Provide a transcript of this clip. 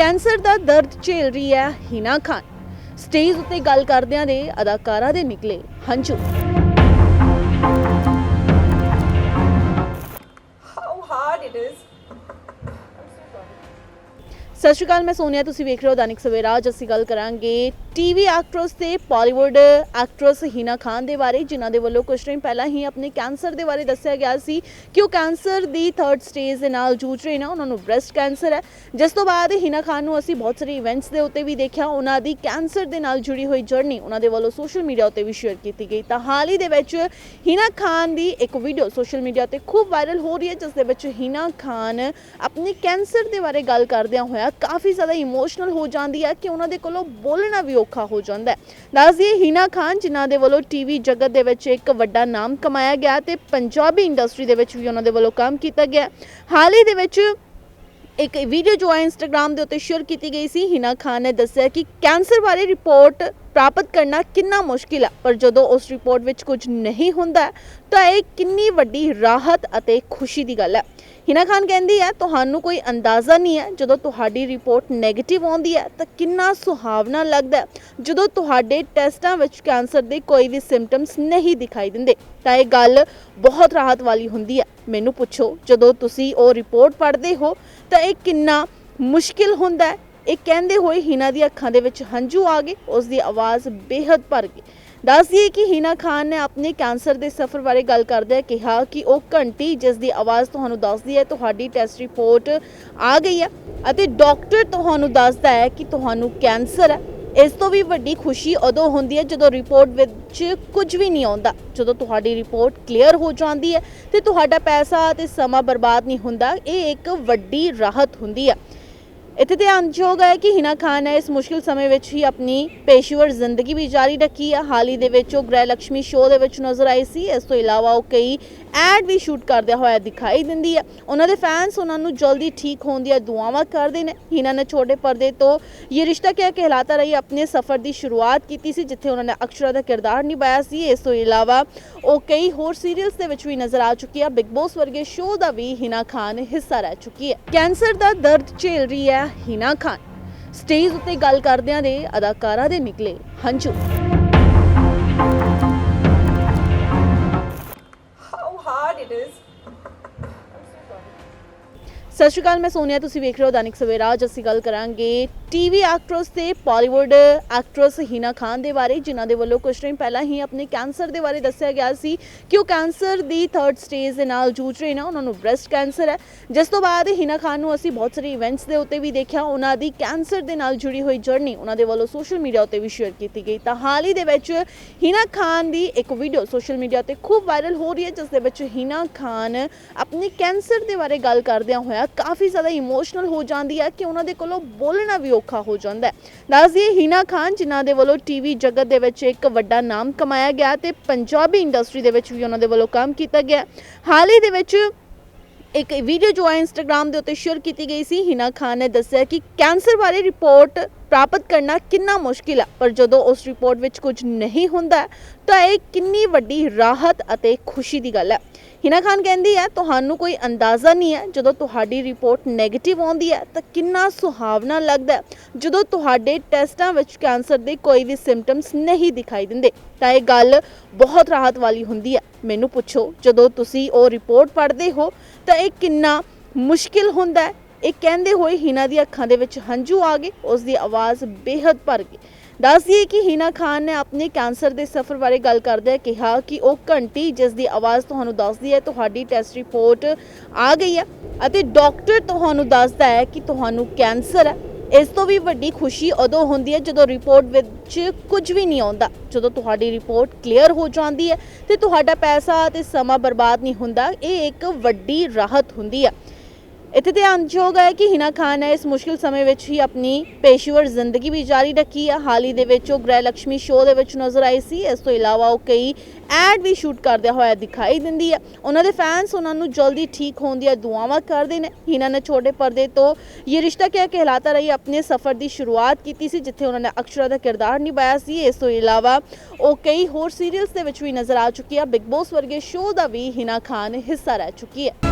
Cancer ਦਾ ਦਰਦ ਝੇਲ ਰਹੀ ਹੈ ਹੀਨਾ ਖਾਨ। ਸਟੇਜ ਉੱਤੇ ਗੱਲ ਕਰਦਿਆਂ ਦੇ ਅਦਾਕਾਰਾ ਦੇ ਨਿਕਲੇ ਹੰਝੂ। ਸਤਿ ਸ਼੍ਰੀ ਅਕਾਲ, ਮੈਂ ਸੋਨੀਆ, ਤੁਸੀਂ ਵੇਖ ਰਹੇ ਹੋ ਦੈਨਿਕ ਸਵੇਰਾ। ਅੱਜ ਅਸੀਂ ਗੱਲ ਕਰਾਂਗੇ ਟੀਵੀ ਐਕਟਰਸ ਤੇ ਬਾਲੀਵੁੱਡ ਐਕਟਰਸ ਹੀਨਾ ਖਾਨ ਦੇ ਬਾਰੇ, ਜਿਨ੍ਹਾਂ ਦੇ ਵੱਲੋਂ ਕੁਝ ਟਾਈਮ ਪਹਿਲਾਂ ਹੀ ਆਪਣੇ ਕੈਂਸਰ ਦੇ ਬਾਰੇ ਦੱਸਿਆ ਗਿਆ ਸੀ ਕਿ ਉਹ ਕੈਂਸਰ ਦੀ ਥਰਡ ਸਟੇਜ ਦੇ ਨਾਲ ਜੂਝ ਰਹੇ ਨੇ, ਉਹਨਾਂ ਨੂੰ ਬ੍ਰੈਸਟ ਕੈਂਸਰ ਹੈ। ਜਿਸ ਤੋਂ ਬਾਅਦ ਹੀਨਾ ਖਾਨ ਨੂੰ ਅਸੀਂ ਬਹੁਤ ਸਾਰੇ ਇਵੈਂਟਸ ਦੇ ਉੱਤੇ ਵੀ ਦੇਖਿਆ, ਉਹਨਾਂ ਦੀ ਕੈਂਸਰ ਦੇ ਨਾਲ ਜੁੜੀ ਹੋਈ ਜਰਨੀ ਉਹਨਾਂ ਦੇ ਵੱਲੋਂ ਸੋਸ਼ਲ ਮੀਡੀਆ ਉੱਤੇ ਵੀ ਸ਼ੇਅਰ ਕੀਤੀ ਗਈ। ਤਾਂ ਹਾਲ ਹੀ ਦੇ ਵਿੱਚ ਹੀਨਾ ਖਾਨ ਦੀ ਇੱਕ ਵੀਡੀਓ ਸੋਸ਼ਲ ਮੀਡੀਆ ਤੇ ਖੂਬ ਵਾਇਰਲ ਹੋ ਰਹੀ ਹੈ, ਜਿਸ ਦੇ ਵਿੱਚ ਹੀਨਾ ਖਾਨ ਆਪਣੇ ਕੈਂਸਰ ਦੇ ਬਾਰੇ ਗੱਲ ਕਰਦਿਆਂ ਹੋਇਆ ਕਾਫੀ ਜ਼ਿਆਦਾ ਇਮੋਸ਼ਨਲ ਹੋ ਜਾਂਦੀ ਹੈ ਕਿ ਉਹਨਾਂ ਦੇ ਕੋਲੋਂ ਬੋਲਣਾ ਵੀ ਔਖਾ ਹੋ ਜਾਂਦਾ ਹੈ। ਦੱਸ ਦਈਏ, ਹਿਨਾ ਖਾਨ, ਜਿਨ੍ਹਾਂ ਦੇ ਵੱਲੋਂ ਟੀਵੀ ਜਗਤ ਦੇ ਵਿੱਚ ਇੱਕ ਵੱਡਾ ਨਾਮ ਕਮਾਇਆ ਗਿਆ ਤੇ ਪੰਜਾਬੀ ਇੰਡਸਟਰੀ ਦੇ ਵਿੱਚ ਵੀ ਉਹਨਾਂ ਦੇ ਵੱਲੋਂ ਕੰਮ ਕੀਤਾ ਗਿਆ ਹਾਲ ਹੀ ਦੇ ਵਿੱਚ ਇੱਕ ਵੀਡੀਓ ਜੋ ਹੈ ਇੰਸਟਾਗ੍ਰam ਦੇ ਉੱਤੇ ਸ਼ੇਅਰ ਕੀਤੀ ਗਈ ਸੀ, ਹਿਨਾ ਖਾਨ ਨੇ ਦੱਸਿਆ ਕਿ ਕੈਂਸਰ ਬਾਰੇ ਰਿਪੋਰਟ ਪ੍ਰਾਪਤ ਕਰਨਾ ਕਿੰਨਾ ਮੁਸ਼ਕਿਲ ਹੈ, ਪਰ ਜਦੋਂ ਉਸ ਰਿਪੋਰਟ ਵਿੱਚ ਕੁਝ ਨਹੀਂ ਹੁੰਦਾ, ਤਾਂ ਇਹ ਕਿੰਨੀ ਵੱਡੀ ਰਾਹਤ ਅਤੇ ਖੁਸ਼ੀ ਦੀ ਗੱਲ ਹੈ। ਹਿਨਾ ਖਾਨ ਕਹਿੰਦੀ ਹੈ, ਤੁਹਾਨੂੰ ਕੋਈ ਅੰਦਾਜ਼ਾ ਨਹੀਂ ਹੈ, ਜਦੋਂ ਤੁਹਾਡੀ ਰਿਪੋਰਟ ਨੈਗੇਟਿਵ ਆਉਂਦੀ ਹੈ, ਤਾਂ ਕਿੰਨਾ ਸੁਹਾਵਣਾ ਲੱਗਦਾ ਜਦੋਂ ਤੁਹਾਡੇ ਟੈਸਟਾਂ ਵਿੱਚ ਕੈਂਸਰ ਦੇ ਕੋਈ ਵੀ ਸਿੰਪਟਮਸ ਨਹੀਂ ਦਿਖਾਈ ਦਿੰਦੇ, ਤਾਂ ਇਹ ਗੱਲ ਬਹੁਤ ਰਾਹਤ ਵਾਲੀ ਹੁੰਦੀ ਹੈ। ਮੈਨੂੰ ਪੁੱਛੋ, ਜਦੋਂ ਤੁਸੀਂ ਉਹ ਰਿਪੋਰਟ ਪੜ੍ਹਦੇ ਹੋ, ਤਾਂ ਇਹ ਕਿੰਨਾ ਮੁਸ਼ਕਿਲ ਹੁੰਦਾ ਹੈ? ਇਹ ਕਹਿੰਦੇ ਹੋਏ ਹਿਨਾ ਦੀ ਅੱਖਾਂ ਦੇ ਵਿੱਚ ਹੰਝੂ ਆ ਗਏ ਉਸ ਦੀ ਆਵਾਜ਼ ਬੇਹੱਦ ਭਰ ਗਈ। ਦੱਸ ਦਈਏ ਕਿ ਹੀਨਾ ਖਾਨ ਨੇ ਆਪਣੇ ਕੈਂਸਰ ਦੇ ਸਫ਼ਰ ਬਾਰੇ ਗੱਲ ਕਰਦਿਆਂ ਕਿਹਾ ਕਿ ਉਹ ਘੰਟੀ ਜਿਸ ਦੀ ਆਵਾਜ਼ ਤੁਹਾਨੂੰ ਦੱਸਦੀ ਹੈ, ਤੁਹਾਡੀ ਟੈਸਟ ਰਿਪੋਰਟ ਆ ਗਈ ਹੈ ਅਤੇ ਡਾਕਟਰ ਤੁਹਾਨੂੰ ਦੱਸਦਾ ਹੈ ਕਿ ਤੁਹਾਨੂੰ ਕੈਂਸਰ ਹੈ। ਇਸ ਤੋਂ ਵੀ ਵੱਡੀ ਖੁਸ਼ੀ ਉਦੋਂ ਹੁੰਦੀ ਹੈ ਜਦੋਂ ਰਿਪੋਰਟ ਵਿੱਚ ਕੁਝ ਵੀ ਨਹੀਂ ਆਉਂਦਾ। ਜਦੋਂ ਤੁਹਾਡੀ ਰਿਪੋਰਟ ਕਲੀਅਰ ਹੋ ਜਾਂਦੀ ਹੈ ਤੇ ਤੁਹਾਡਾ ਪੈਸਾ ਤੇ ਸਮਾਂ ਬਰਬਾਦ ਨਹੀਂ ਹੁੰਦਾ, ਇਹ ਇੱਕ ਵੱਡੀ ਰਾਹਤ ਹੁੰਦੀ ਹੈ। ਇੱਥੇ ਧਿਆਨਯੋਗ ਹੈ ਕਿ ਹਿਨਾ ਖਾਨ ਨੇ ਇਸ ਮੁਸ਼ਕਿਲ ਸਮੇਂ ਵਿੱਚ ਹੀ ਆਪਣੀ ਪੇਸ਼ੇਵਰ ਜ਼ਿੰਦਗੀ ਵੀ ਜਾਰੀ ਰੱਖੀ ਹੈ। ਹਾਲ ਹੀ ਦੇ ਵਿੱਚ ਉਹ ਗ੍ਰਹਿ ਲక్ష్ਮੀ ਸ਼ੋਅ ਦੇ ਵਿੱਚ ਨਜ਼ਰ ਆਈ ਸੀ। ਇਸ ਤੋਂ ਇਲਾਵਾ ਉਹ ਕਈ ਐਡ ਵੀ ਸ਼ੂਟ ਕਰਦਿਆਂ ਹੋਇਆ ਦਿਖਾਈ ਦਿੰਦੀ ਹੈ। ਉਹਨਾਂ ਦੇ ਫੈਨਸ ਉਹਨਾਂ ਨੂੰ ਜਲਦੀ ਠੀਕ ਹੋਣ ਦੀਆਂ ਦੁਆਵਾਂ ਕਰਦੇ ਨੇ। ਹਿਨਾ ਨੇ ਛੋਟੇ ਪਰਦੇ ਤੋਂ ਇਹ ਰਿਸ਼ਤਾ ਕਿਆ ਕਹਿਲਾਤਾ ਰਹੀ, ਆਪਣੇ ਸਫ਼ਰ ਦੀ ਸ਼ੁਰੂਆਤ ਕੀਤੀ ਸੀ, ਜਿੱਥੇ ਉਹਨਾਂ ਨੇ ਅਕਸ਼ਰਾ ਦਾ ਕਿਰਦਾਰ ਨਿਭਾਇਆ ਸੀ। ਇਸ ਤੋਂ ਇਲਾਵਾ ਉਹ ਕਈ ਹੋਰ ਸੀਰੀਅਲਸ ਦੇ ਵਿੱਚ ਵੀ ਨਜ਼ਰ ਆ ਚੁੱਕੀ ਹੈ। ਬਿਗ ਬੌਸ ਵਰਗੇ ਸ਼ੋਅ ਦਾ ਵੀ ਹਿਨਾ ਖਾਨ ਹਿੱਸਾ ਰਹਿ ਚੁੱਕੀ ਹੈ। ਕੈਂਸਰ ਦਾ ਦਰਦ ਝੇਲ ਰਹੀ ਹੈ। ਹਿਨਾ ਖਾਨ ਸਟੇਜ ਉੱਤੇ ਗੱਲ ਕਰਦਿਆਂ ਦੇ ਅਦਾਕਾਰਾ ਦੇ ਨਿਕਲੇ ਹੰਝੂ How hard it is. ਸਤਿ ਸ਼੍ਰੀ ਅਕਾਲ, ਮੈਂ ਸੋਨੀਆ, ਤੁਸੀਂ ਵੇਖ ਰਹੇ ਹੋ ਦੈਨਿਕ ਸਵੇਰਾ। ਅੱਜ ਅਸੀਂ ਗੱਲ ਕਰਾਂਗੇ ਟੀਵੀ ਐਕਟਰਸ ਤੇ ਬਾਲੀਵੁੱਡ ਐਕਟਰਸ ਹੀਨਾ ਖਾਨ ਦੇ ਬਾਰੇ, ਜਿਨ੍ਹਾਂ ਦੇ ਵੱਲੋਂ ਕੁਝ ਟਾਈਮ ਪਹਿਲਾਂ ਹੀ ਆਪਣੇ ਕੈਂਸਰ ਦੇ ਬਾਰੇ ਦੱਸਿਆ ਗਿਆ ਸੀ ਕਿ ਉਹ ਕੈਂਸਰ ਦੀ ਥਰਡ ਸਟੇਜ ਦੇ ਨਾਲ ਜੂਝ ਰਹੇ ਨੇ, ਉਹਨਾਂ ਨੂੰ ਬ੍ਰੈਸਟ ਕੈਂਸਰ ਹੈ। ਜਿਸ ਤੋਂ ਬਾਅਦ ਹੀਨਾ ਖਾਨ ਨੂੰ ਅਸੀਂ ਬਹੁਤ ਸਾਰੇ ਇਵੈਂਟਸ ਦੇ ਉੱਤੇ ਵੀ ਦੇਖਿਆ, ਉਹਨਾਂ ਦੀ ਕੈਂਸਰ ਦੇ ਨਾਲ ਜੁੜੀ ਹੋਈ ਜਰਨੀ ਉਹਨਾਂ ਦੇ ਵੱਲੋਂ ਸੋਸ਼ਲ ਮੀਡੀਆ ਉੱਤੇ ਵੀ ਸ਼ੇਅਰ ਕੀਤੀ ਗਈ। ਤਾਂ ਹਾਲ ਹੀ ਦੇ ਵਿੱਚ ਹੀਨਾ ਖਾਨ ਦੀ ਇੱਕ ਵੀਡੀਓ ਸੋਸ਼ਲ ਮੀਡੀਆ ਤੇ ਖੂਬ ਵਾਇਰਲ ਹੋ ਰਹੀ ਹੈ, ਜਿਸ ਦੇ ਵਿੱਚ ਹੀਨਾ ਖਾਨ ਆਪਣੇ ਕੈਂਸਰ ਦੇ ਬਾਰੇ ਗੱਲ ਕਰਦਿਆਂ ਹੋਇਆ ਕਾਫੀ ਜ਼ਿਆਦਾ ਇਮੋਸ਼ਨਲ ਹੋ ਜਾਂਦੀ ਹੈ ਕਿ ਉਹਨਾਂ ਦੇ ਕੋਲੋਂ ਬੋਲਣਾ ਵੀ ਔਖਾ ਹੋ ਜਾਂਦਾ ਹੈ। ਦੱਸ ਦਈਏ ਖਾਨ, ਜਿਨ੍ਹਾਂ ਦੇ ਵੱਲੋਂ ਟੀਵੀ ਜਗਤ ਦੇ ਵਿੱਚ ਇੱਕ ਵੱਡਾ ਨਾਮ ਕਮਾਇਆ ਗਿਆ ਤੇ ਪੰਜਾਬੀ ਇੰਡਸਟਰੀ ਦੇ ਵਿੱਚ ਵੀ ਉਹਨਾਂ ਦੇ ਵੱਲੋਂ ਕੰਮ ਕੀਤਾ ਗਿਆ ਹਾਲ ਹੀ ਦੇ ਵਿੱਚ ਇੱਕ ਵੀਡੀਓ ਜੋ ਹੈ ਇੰਸਟਾਗ੍ਰam ਦੇ ਉੱਤੇ ਸ਼ੇਅਰ ਕੀਤੀ ਗਈ ਸੀ, ਹਿਨਾ ਖਾਨ ਨੇ ਦੱਸਿਆ ਕਿ ਕੈਂਸਰ ਬਾਰੇ ਰਿਪੋਰਟ ਪ੍ਰਾਪਤ ਕਰਨਾ ਕਿੰਨਾ ਮੁਸ਼ਕਿਲ ਹੈ ਪਰ ਜਦੋਂ ਉਸ ਰਿਪੋਰਟ ਵਿੱਚ ਕੁਝ ਨਹੀਂ ਹੁੰਦਾ, ਤਾਂ ਇਹ ਕਿੰਨੀ ਵੱਡੀ ਰਾਹਤ ਅਤੇ ਖੁਸ਼ੀ ਦੀ ਗੱਲ ਹੈ ਹਿਨਾ ਖਾਨ ਕਹਿੰਦੀ ਹੈ ਤੁਹਾਨੂੰ ਕੋਈ ਅੰਦਾਜ਼ਾ ਨਹੀਂ ਹੈ ਜਦੋਂ ਤੁਹਾਡੀ ਰਿਪੋਰਟ 네ਗੇਟਿਵ ਆਉਂਦੀ ਹੈ ਤਾਂ ਕਿੰਨਾ ਸੁਹਾਵਣਾ ਲੱਗਦਾ ਹੈ। ਜਦੋਂ ਤੁਹਾਡੇ ਟੈਸਟਾਂ ਵਿੱਚ ਕੈਂਸਰ ਦੇ ਕੋਈ ਵੀ ਸਿੰਪਟਮਸ ਨਹੀਂ ਦਿਖਾਈ ਦਿੰਦੇ, ਤਾਂ ਇਹ ਗੱਲ ਬਹੁਤ ਰਾਹਤ ਵਾਲੀ ਹੁੰਦੀ ਹੈ ਮੈਨੂੰ ਪੁੱਛੋ, ਜਦੋਂ ਤੁਸੀਂ ਉਹ ਰਿਪੋਰਟ ਪੜ੍ਹਦੇ ਹੋ, ਤਾਂ ਇਹ ਕਿੰਨਾ ਮੁਸ਼ਕਿਲ ਹੁੰਦਾ ਹੈ? ਇਹ ਕਹਿੰਦੇ ਹੋਏ ਹੀਨਾ ਦੀ ਅੱਖਾਂ ਦੇ ਵਿੱਚ ਹੰਝੂ ਆ ਗਏ, ਉਸ ਦੀ ਆਵਾਜ਼ ਬੇਹੱਦ ਭਰ ਗਈ। ਦੱਸ ਦਈਏ ਕਿ ਹੀਨਾ ਖਾਨ ਨੇ ਆਪਣੇ ਕੈਂਸਰ ਦੇ ਸਫ਼ਰ ਬਾਰੇ ਗੱਲ ਕਰਦਿਆਂ ਕਿਹਾ ਕਿ ਉਹ ਘੰਟੀ ਜਿਸ ਦੀ ਆਵਾਜ਼ ਤੁਹਾਨੂੰ ਦੱਸਦੀ ਹੈ, ਤੁਹਾਡੀ ਟੈਸਟ ਰਿਪੋਰਟ ਆ ਗਈ ਹੈ ਅਤੇ ਡਾਕਟਰ ਤੁਹਾਨੂੰ ਦੱਸਦਾ ਹੈ ਕਿ ਤੁਹਾਨੂੰ ਕੈਂਸਰ ਹੈ। ਇਸ ਤੋਂ ਵੀ ਵੱਡੀ ਖੁਸ਼ੀ ਉਦੋਂ ਹੁੰਦੀ ਹੈ ਜਦੋਂ ਰਿਪੋਰਟ ਵਿੱਚ ਕੁਝ ਵੀ ਨਹੀਂ ਆਉਂਦਾ। ਜਦੋਂ ਤੁਹਾਡੀ ਰਿਪੋਰਟ ਕਲੀਅਰ ਹੋ ਜਾਂਦੀ ਹੈ ਤੇ ਤੁਹਾਡਾ ਪੈਸਾ ਤੇ ਸਮਾਂ ਬਰਬਾਦ ਨਹੀਂ ਹੁੰਦਾ, ਇਹ ਇੱਕ ਵੱਡੀ ਰਾਹਤ ਹੁੰਦੀ ਹੈ। ਇੱਥੇ ਧਿਆਨਯੋਗ ਹੈ ਕਿ ਹਿਨਾ ਖਾਨ ਨੇ ਇਸ ਮੁਸ਼ਕਿਲ ਸਮੇਂ ਵਿੱਚ ਹੀ ਆਪਣੀ ਪੇਸ਼ੇਵਰ ਜ਼ਿੰਦਗੀ ਵੀ ਜਾਰੀ ਰੱਖੀ ਹੈ। ਹਾਲ ਹੀ ਦੇ ਵਿੱਚ ਉਹ ਗ੍ਰਹਿ ਲక్ష్ਮੀ ਸ਼ੋਅ ਦੇ ਵਿੱਚ ਨਜ਼ਰ ਆਈ ਸੀ। ਇਸ ਤੋਂ ਇਲਾਵਾ ਉਹ ਕਈ ਐਡ ਵੀ ਸ਼ੂਟ ਕਰਦਿਆਂ ਹੋਇਆ ਦਿਖਾਈ ਦਿੰਦੀ ਹੈ। ਉਹਨਾਂ ਦੇ ਫੈਨਸ ਉਹਨਾਂ ਨੂੰ ਜਲਦੀ ਠੀਕ ਹੋਣ ਦੀਆਂ ਦੁਆਵਾਂ ਕਰਦੇ ਨੇ। ਹਿਨਾ ਨੇ ਛੋਟੇ ਪਰਦੇ ਤੋਂ ਇਹ ਰਿਸ਼ਤਾ ਕਿਆ ਕਹਿਲਾਤਾ ਰਹੀ, ਆਪਣੇ ਸਫ਼ਰ ਦੀ ਸ਼ੁਰੂਆਤ ਕੀਤੀ ਸੀ, ਜਿੱਥੇ ਉਹਨਾਂ ਨੇ ਅਕਸ਼ਰਾ ਦਾ ਕਿਰਦਾਰ ਨਿਭਾਇਆ ਸੀ। ਇਸ ਤੋਂ ਇਲਾਵਾ ਉਹ ਕਈ ਹੋਰ ਸੀਰੀਅਲਸ ਦੇ ਵਿੱਚ ਵੀ ਨਜ਼ਰ ਆ ਚੁੱਕੀ ਹੈ। ਬਿਗ ਬੌਸ ਵਰਗੇ ਸ਼ੋਅ ਦਾ ਵੀ ਹਿਨਾ ਖਾਨ ਹਿੱਸਾ ਰਹਿ ਚੁੱਕੀ ਹੈ।